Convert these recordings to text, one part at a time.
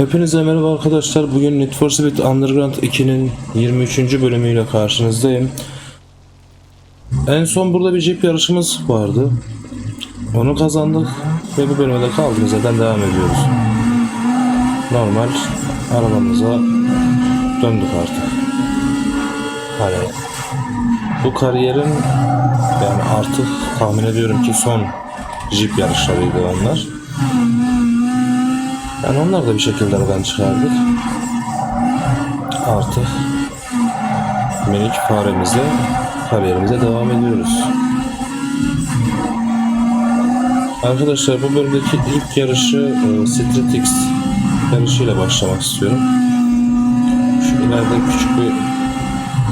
Hepinize merhaba arkadaşlar. Bugün Need for Speed Underground 2'nin 23. bölümüyle karşınızdayım. En son burada bir jeep yarışımız vardı. Onu kazandık ve bu bölümde de kaldığımız yerden devam ediyoruz. Normal arabamıza döndük artık. Hani bu kariyerin yani artık tahmin ediyorum ki son jeep yarışlarıydı onlar. Yani onlar da bir şekilde aradan çıkardık. Artık minik faremizle kariyerimize devam ediyoruz. Arkadaşlar bu bölümdeki ilk yarışı e, Street X yarışıyla başlamak istiyorum. Şu ileride küçük bir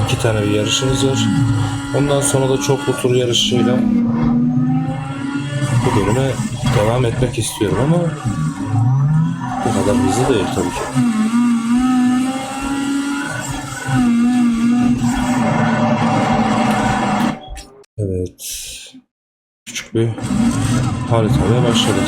iki tane bir yarışımız var. Ondan sonra da çoklu tur yarışıyla bu bölüme devam etmek istiyorum ama kadar hızlı değil tabii ki. Evet. Küçük bir haritaya başladık.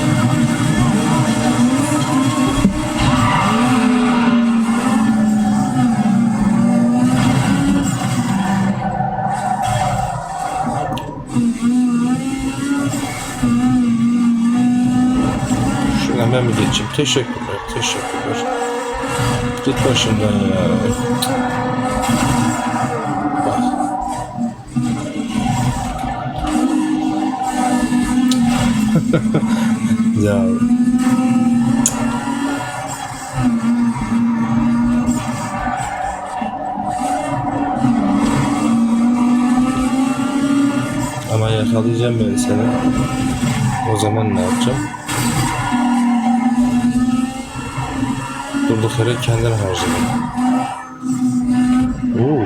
Şuradan ben bir geçeyim. Teşekkürler, teşekkürler. Git başımdan ya. Bak. ya. Ama yakalayacağım ben seni. O zaman ne yapacağım? Durduk yere kendini harcadım. Oo.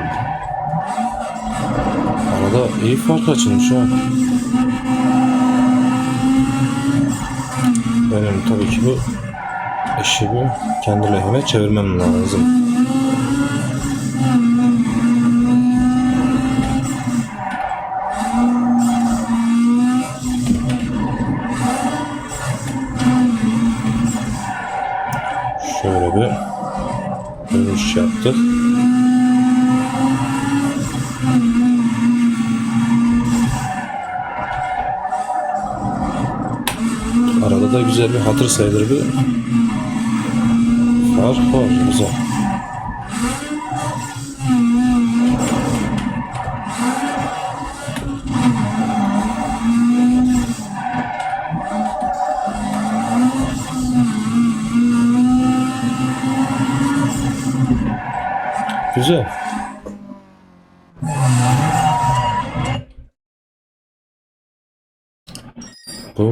Arada iyi fark açılmış ha. Benim tabii ki bu bir kendi lehime çevirmem lazım. Şöyle bir dönüş yaptık. Arada da güzel bir hatır sayılır bir fark var. Güzel. Güzel. Bu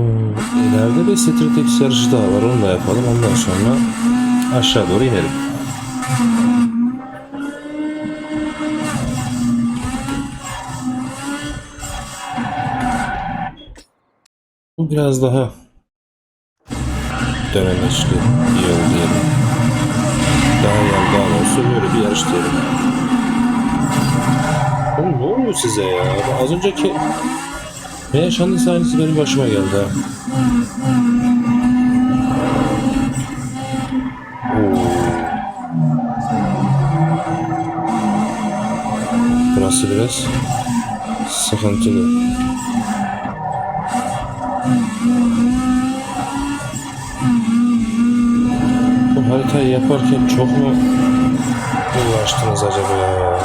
ileride bir Street X yarışı daha var. Onu da yapalım. Ondan sonra aşağı doğru inelim. Bu biraz daha dönemeçli bir yol diyelim. Daha yani daha olsun böyle bir yarış diyelim. Oğlum ne oluyor size ya? Az önceki ne yaşandıysa aynısı benim başıma geldi ha. Burası biraz sıkıntılı. Haritayı yaparken çok mu uğraştınız acaba ya?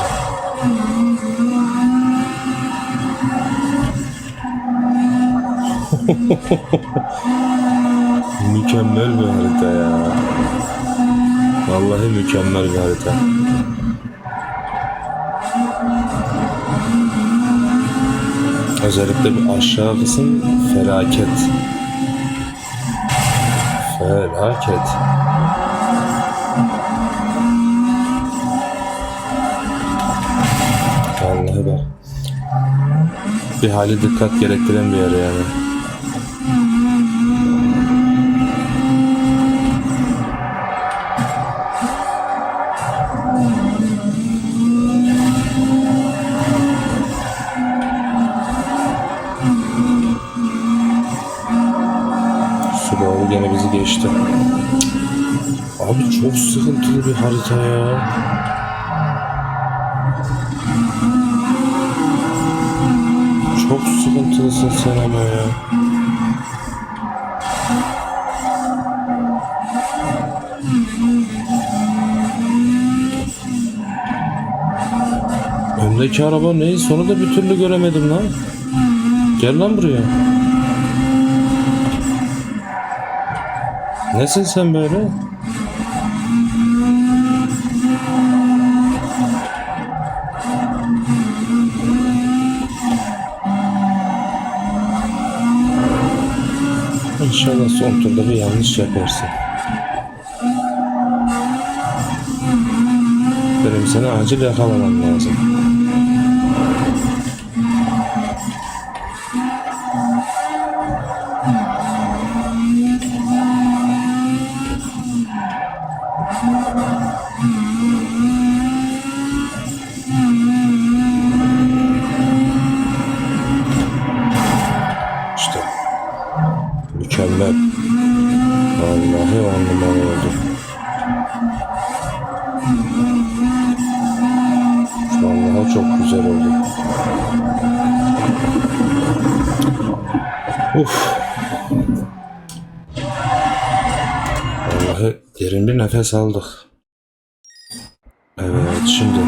Mükemmel bir harita ya. Vallahi mükemmel bir harita. Özellikle bu aşağı kısım felaket. Felaket. Bir hali dikkat gerektiren bir yer yani. Subaru gene bizi geçti. Abi çok sıkıntılı bir harita ya. Çok sıkıntılısın sen ama ya. Öndeki araba neyse onu da bir türlü göremedim lan. Gel lan buraya. Nesin sen böyle? İnşallah son turda bir yanlış yaparsın. Benim seni acil yakalamam lazım. Vallahi on numara oldu. Vallahi çok güzel oldu. Uf. Vallahi derin bir nefes aldık. Evet şimdi.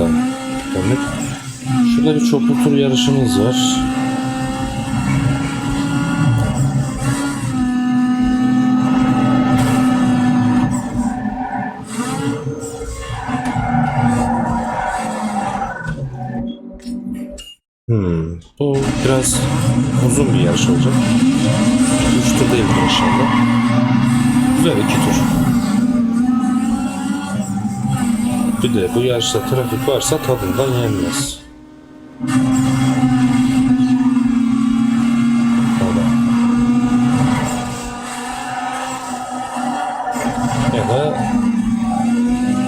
Buradan da dönük. Şurada bir çoklu tur yarışımız var. Hmm, bu biraz uzun bir yarış olacak. Üç tur değil inşallah. Güzel iki tur. Bir de bu yarışta trafik varsa tadından yenmez. Ya da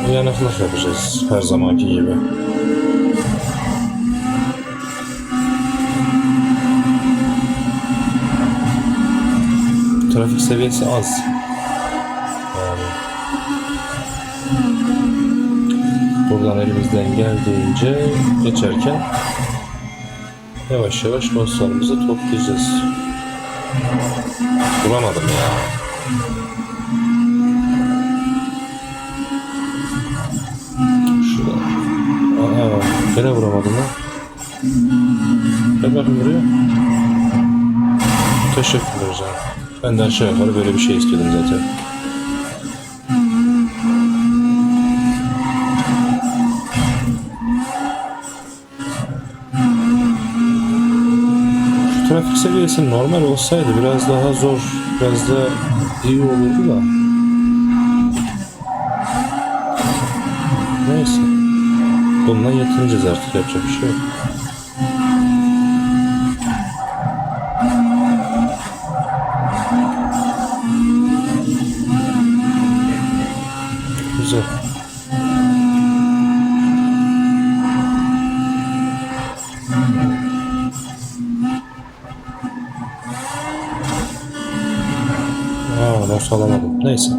uyanıklık yapacağız her zamanki gibi. Trafik seviyesi az. Buradan elimizden geldiğince geçerken yavaş yavaş dostlarımızı toplayacağız. Bulamadım ya. Şurada. Aa, gene vuramadım lan. Gel bakayım buraya. Teşekkürler canım. Ben de aşağı yukarı böyle bir şey istiyordum zaten. Şu trafik seviyesi normal olsaydı biraz daha zor, biraz da iyi olurdu da. Neyse. Bununla yetineceğiz artık yapacak bir şey yok. Güzel. Not alamadım. Neyse.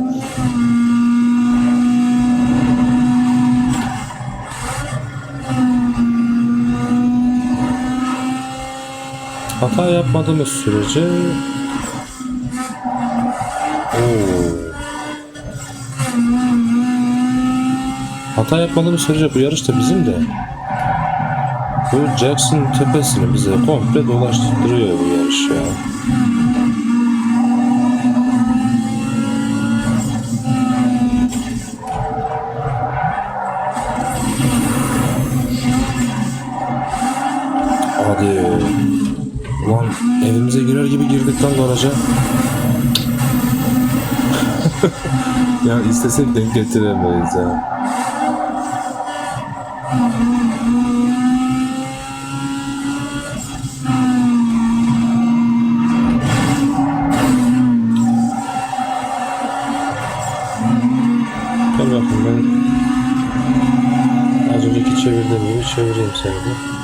Hata yapmadığımız sürece Oo. Hata yapmadığımız sürece bu yarış da bizim de. Bu Jackson tepesini bize komple dolaştırıyor bu yarış ya. Hadi. Ulan evimize girer gibi girdik lan garaja. ya istesek denk getiremeyiz ya. Gel bakayım ben istediğim gibi çevireyim seni de.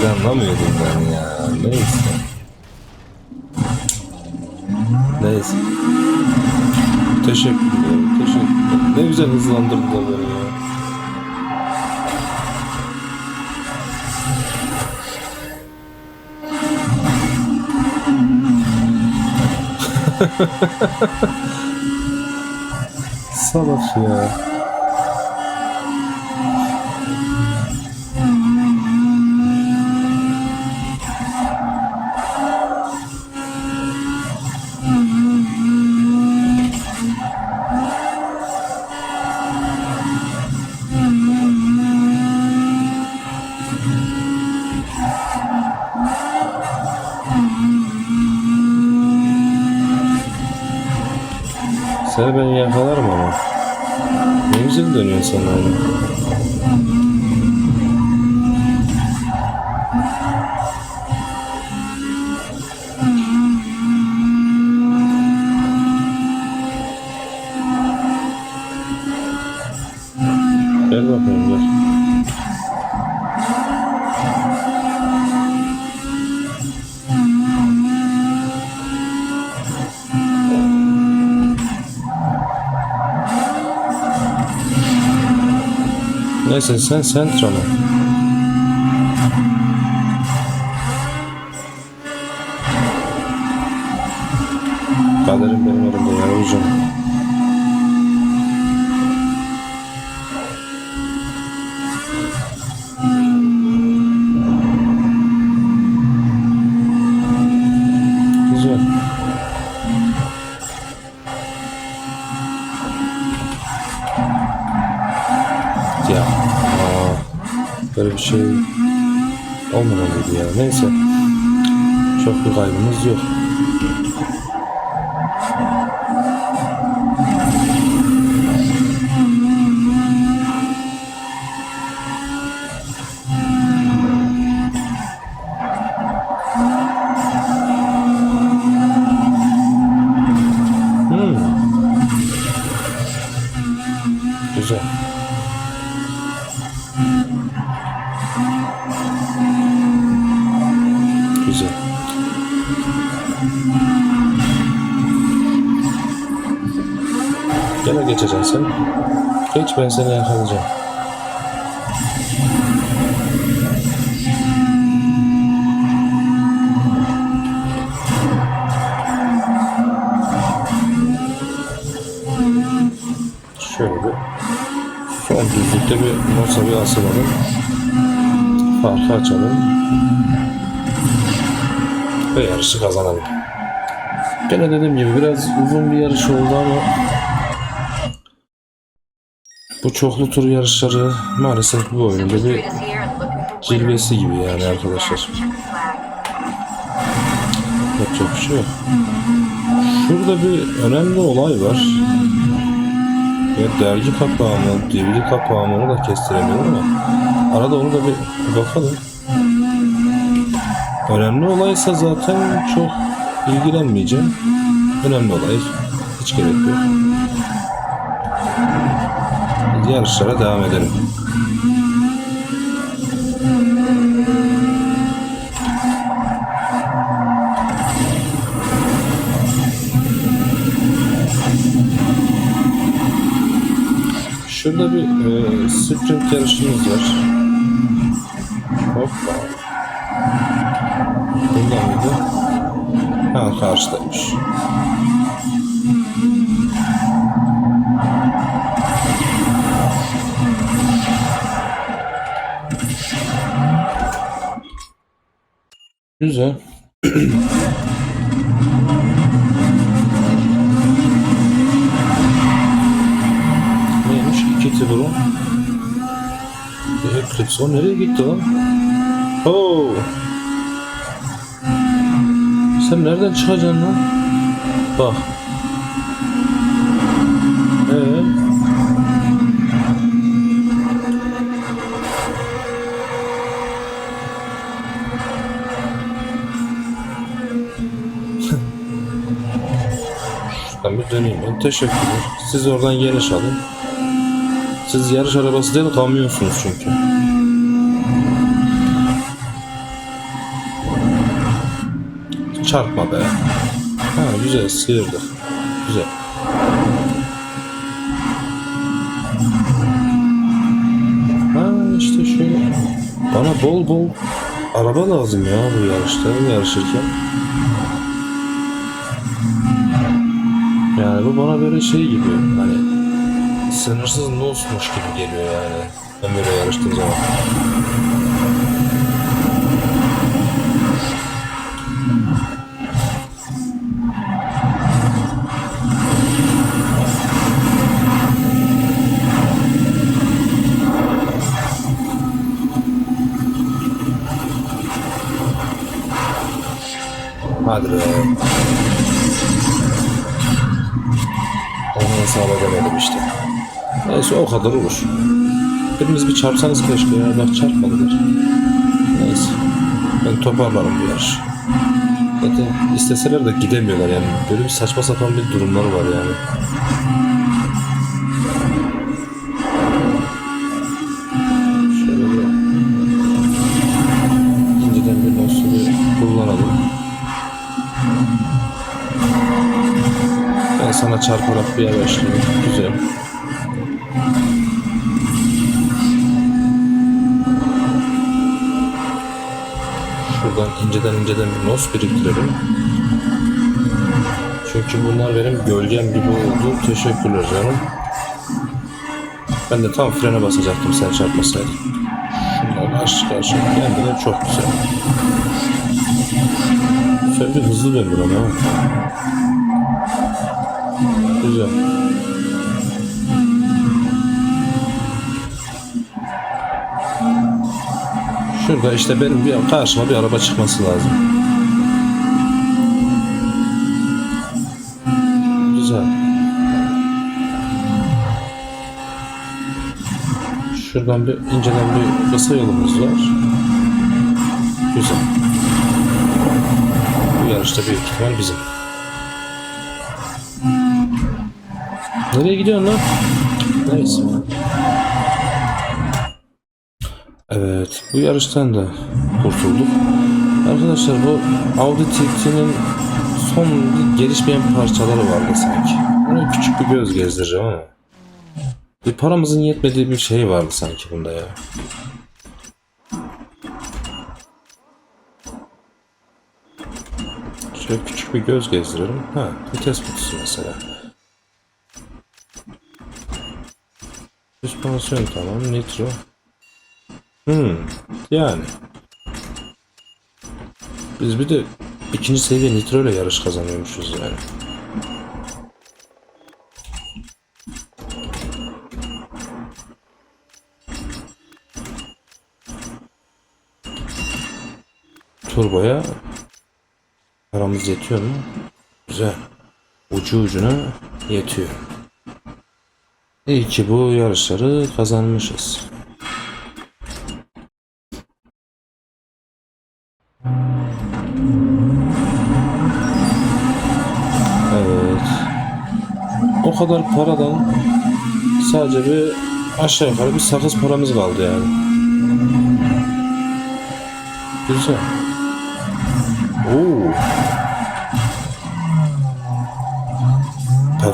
Böyle bir şey planlamıyordum ben ya. Neyse. Neyse. Teşekkür ederim. Teşekkür ederim. Ne güzel hızlandırdılar beni ya. Salak ya. Seni ben yakalarım ama. Ne güzel dönüyorsun sen öyle. Neyse sen Sentra mı? Kaderim benim elimde yavrucuğum. Güzel. Ya. Aa, böyle bir şey olmamalıydı ya. Neyse. Çok bir kaybımız yok. Gene geçeceksin sen. Geç ben seni yakalayacağım. Şöyle bir son düzlükte bir nosa bir asılalım. Farkı açalım. Ve yarışı kazanalım. Gene dediğim gibi biraz uzun bir yarış oldu ama bu çoklu tur yarışları maalesef bu oyunda bir cilvesi gibi yani arkadaşlar. Yapacak bir şey yok. Şurada bir önemli olay var. Ya dergi kapağı mı, DVD kapağı mı onu da kestiremiyorum ama arada onu da bir bakalım. Önemli olaysa zaten çok ilgilenmeyeceğim. Önemli olay hiç gerek yok. Yarışlara devam edelim. Şurada bir e, sprint yarışımız var. Hoppa. Mıydı? Ha karşıdaymış. Güzel. Neymiş? İki Tiburon. Eclipse. O nereye gitti lan? Oo. Sen nereden çıkacaksın lan? Bak. Ee? Şuradan bir döneyim ben. Teşekkürler. Siz oradan yarış alın. Siz yarış arabası değil kamyonsunuz çünkü. Çarpma be. Ha güzel sıyırdık. Güzel. Ha işte şöyle. Bana bol bol araba lazım ya bu yarışta yarışırken. Yani bu bana böyle şey gibi hani sınırsız nosmuş gibi geliyor yani. Ben böyle zaman. Hadi be. Onu edemedim işte. Neyse o kadar olur. Biriniz bir çarpsanız keşke ya. Bak çarpmadılar. Neyse. Ben toparlarım bu yarış. Zaten isteseler de gidemiyorlar yani. Böyle bir saçma sapan bir durumları var yani. Sana çarparak bir yavaşlayayım. Güzel. Şuradan inceden inceden bir nos biriktirelim. Çünkü bunlar benim gölgem gibi oldu. Teşekkürler canım. Ben de tam frene basacaktım sen çarpmasaydın. Şunlar karşı karşıya kendine çok güzel. Sen bir hızlı döndün ama. Güzel. Şurada işte benim bir karşıma bir araba çıkması lazım. Güzel. Şuradan bir inceden bir kısa yolumuz var. Güzel. Bu yarışta büyük ihtimal bizim. Nereye gidiyorsun lan? Neyse. Evet, bu yarıştan da kurtulduk. Arkadaşlar bu Audi TT'nin son gelişmeyen parçaları vardı sanki. Ona küçük bir göz gezdireceğim ama. Bir paramızın yetmediği bir şey vardı sanki bunda ya. Şöyle küçük bir göz gezdirelim. Ha, vites kutusu mesela. Süspansiyon tamam, nitro. Hmm, yani. Biz bir de ikinci seviye nitro ile yarış kazanıyormuşuz yani. Turboya paramız yetiyor mu? Güzel. Ucu ucuna yetiyor. İyi ki bu yarışları kazanmışız. Evet. O kadar paradan sadece bir aşağı yukarı bir sakız paramız kaldı yani. Güzel. Oo.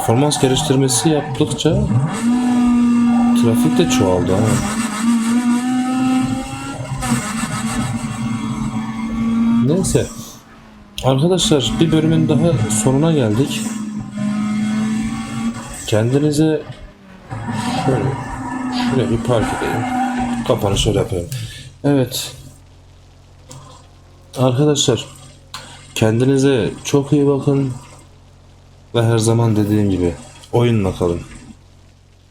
Performans geliştirmesi yaptıkça trafik de çoğaldı ha. Neyse. Arkadaşlar bir bölümün daha sonuna geldik. Kendinize şöyle şuraya bir park edeyim. Kapanı şöyle yapayım. Evet. Arkadaşlar kendinize çok iyi bakın ve her zaman dediğim gibi oyunla kalın.